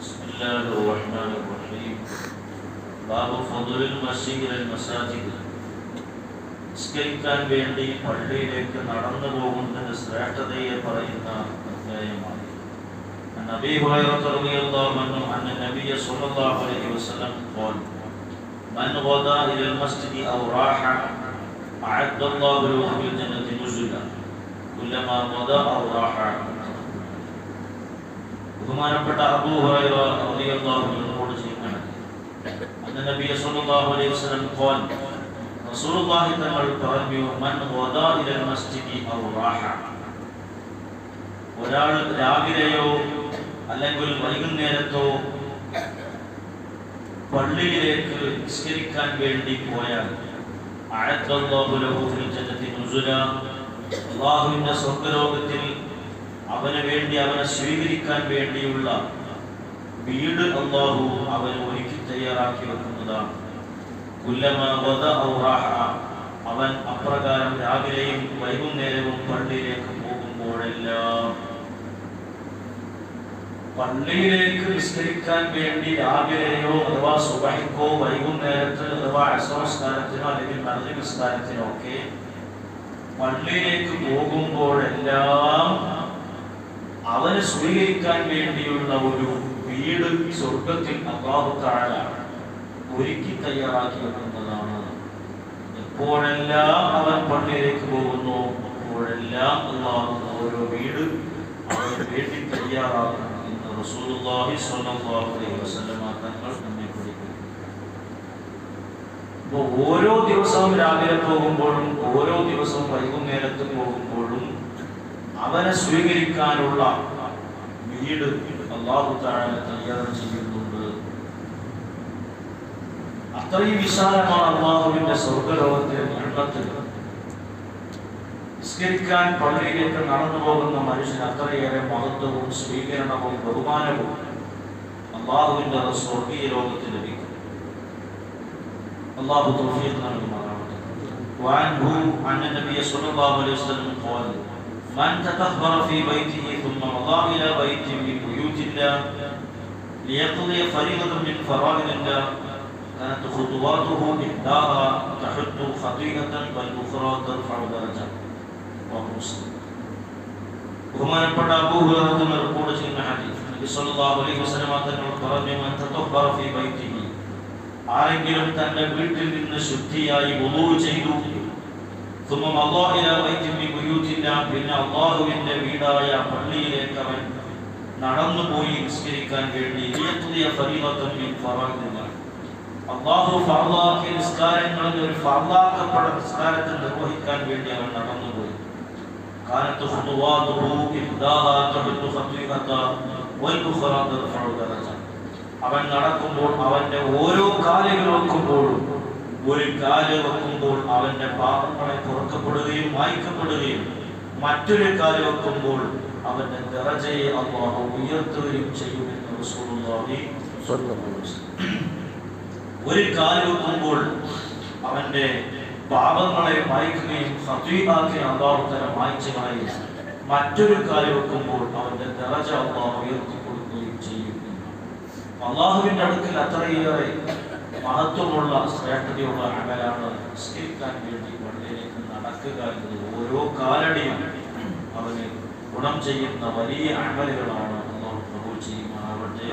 بسم الله الرحمن الرحيم باب فضل المشي إلى المساجد നിസ്കരിക്കാൻ വേണ്ടി പള്ളിയിലേക്ക് നടന്നു പോകുന്നതിന്റെ ശ്രേഷ്ഠതയെ പറയുന്ന അധ്യായമാണ് عن أبي هريرة رضي الله عنه أن النبي صلى الله عليه وسلم قال من غدا إلى المسجد أو راح أعد الله له في الجنة نزلا كلما غدا أو راح ബഹുമാനപ്പെട്ട അബൂ ഹുറൈറ റളിയല്ലാഹു ചെയ്യുന്നതാണ് അന്ന് നബി സല്ലല്ലാഹു അലൈഹി വസല്ലം റസൂലുള്ളാഹി മൻ മസ്ജിദി ഔ ഒരാൾ രാവിലെയോ അല്ലെങ്കിൽ വൈകുന്നേരത്തോ പള്ളിയിലേക്ക് നിസ്കരിക്കാൻ വേണ്ടി പോയാൽ അഅദ്ദല്ലാഹു ലഹു ഫിൽ അവന് വേണ്ടി അവനെ സ്വീകരിക്കാൻ വേണ്ടിയുള്ള വീട് അള്ളാഹു അവന് ഒരുക്കി തയ്യാറാക്കി വെക്കുന്നതാണ്. അവൻ അപ്രകാരം രാവിലെയും വൈകുന്നേരവും പള്ളിയിലേക്ക് പോകുമ്പോഴെല്ലാം പള്ളിയിലേക്ക് നിസ്കരിക്കാൻ വേണ്ടി രാവിലെയോ അഥവാ സുബഹിക്കോ വൈകുന്നേരത്ത് അഥവാ അസംസ്കാരത്തിനോ അല്ലെങ്കിൽ മറുതി നിസ്കാരത്തിനോ ഒക്കെ പള്ളിയിലേക്ക് പോകുമ്പോഴെല്ലാം അവന് സ്വീകരിക്കാൻ വേണ്ടിയുള്ള ഒരു വീട് സ്വർഗത്തിൽ തആല ഒരുക്കി തയ്യാറാക്കി വെക്കുന്നതാണ്. എപ്പോഴെല്ലാം അവൻ പള്ളിയിലേക്ക് പോകുന്നു അപ്പോഴെല്ലാം അള്ളാഹു ഓരോ വീട് അവന് വേണ്ടി തയ്യാറാക്കണം എന്ന് റസൂലുള്ളാഹി സ്വല്ലല്ലാഹു അലൈഹി വസല്ലമ തങ്ങൾ നമ്മെ പഠിക്കുന്നു അപ്പോൾ ഓരോ ദിവസവും രാവിലെ പോകുമ്പോഴും ഓരോ ദിവസവും വൈകുന്നേരത്തും പോകുമ്പോഴും അവനെ സ്വീകരിക്കാനുള്ള വീട് അള്ളാഹു താഴെ തയ്യാർ ചെയ്യുന്നുണ്ട് അത്രയും വിശാലമാണ് അള്ളാഹുവിന്റെ സ്വർഗലോകത്തിലെ മരണത്തിൽ നിസ്കരിക്കാൻ പള്ളിയിലേക്ക് നടന്നു പോകുന്ന മനുഷ്യന് അത്രയേറെ മഹത്വവും സ്വീകരണവും ബഹുമാനവും അള്ളാഹുവിന്റെ സ്വർഗീയ ലോകത്തിൽ ലഭിക്കും അള്ളാഹു തൗഫീഖ് നൽകുമാറാവട്ടെ وعنه عن النبي صلى الله عليه وسلم قال من تطهر في بيته ثم مضى إلى بيت من بيوت الله ليقضي فريضة من فرائض الله كانت خطواته إحداها تحد خطيئة والأخرى ترفع درجة رواه مسلم ബഹുമാനപ്പെട്ട അബൂഹുറത്തുന്ന റിപ്പോർട്ട് ചെയ്യുന്ന ഹദീസ് നബി സല്ലല്ലാഹു അലൈഹി വസല്ലം തങ്ങൾ പറഞ്ഞു മൻ തതഹറ ഫീ ബൈതിഹി ആരെങ്കിലും തന്റെ വീട്ടിൽ നിന്ന് ശുദ്ധിയായി വുളൂ ചെയ്തു ثم مضى إلى بيت من بيوت الله പിന്നെ അള്ളാഹുവിന്റെ വീടായ പള്ളിയിലേക്ക് അവൻ നടന്നുപോയി നിസ്കരിക്കാൻ വേണ്ടി ലിയഖ്ദിയ ഫരീളത്തൻ മിൻ ഫറാഇദില്ലാ അള്ളാഹു ഫർളാക്കിയ നിസ്കാരങ്ങളിൽ ഒരു ഫർളാക്കപ്പെട്ട നിസ്കാരത്തെ നിർവഹിക്കാൻ വേണ്ടി അവൻ നടന്നുപോയി കാലത്ത് ഖുതുവാതുഹു ഇഹ്ദാഹാ തഹുദ്ദു ഖത്വീഖത വൽഉഖറ തർഫഉ ദറജ അവൻ നടക്കുമ്പോൾ അവന്റെ ഓരോ കാലുകൾ വെക്കുമ്പോഴും ഒരു കാൽ വെക്കുമ്പോൾ അവന്റെ പാപങ്ങളെ തുറക്കപ്പെടുകയും വായിക്കപ്പെടുകയും മറ്റൊരു കാൽ വെക്കുമ്പോൾ അവന്റെ ദറജയെ അള്ളാഹു ഉയർത്തുകയും ചെയ്യുമെന്ന് റസൂലുള്ളാഹി ഒരു കാൽ വെക്കുമ്പോൾ അവന്റെ പാപങ്ങളെ വായിക്കുകയും ഹത്വീആക്കി അള്ളാഹു തന്നെ കളയും മറ്റൊരു കാൽ വെക്കുമ്പോൾ അവന്റെ ദറജ അള്ളാഹു ഉയർത്തി കൊടുക്കുകയും ചെയ്യും. അള്ളാഹുവിന്റെ അടുക്കൽ അത്രയേറെ മഹത്വമുള്ള ശ്രേഷ്ഠതയുള്ള അമലാണ് നിസ്കരിക്കാൻ വേണ്ടി പള്ളിയിലേക്ക് നടക്കുക എന്നത് ഓരോ കാലടിയും അവന് ഗുണം ചെയ്യുന്ന വലിയ അമലുകളാണ് അള്ളാഹു പ്രഭു ചെയ്യുമാറാവട്ടെ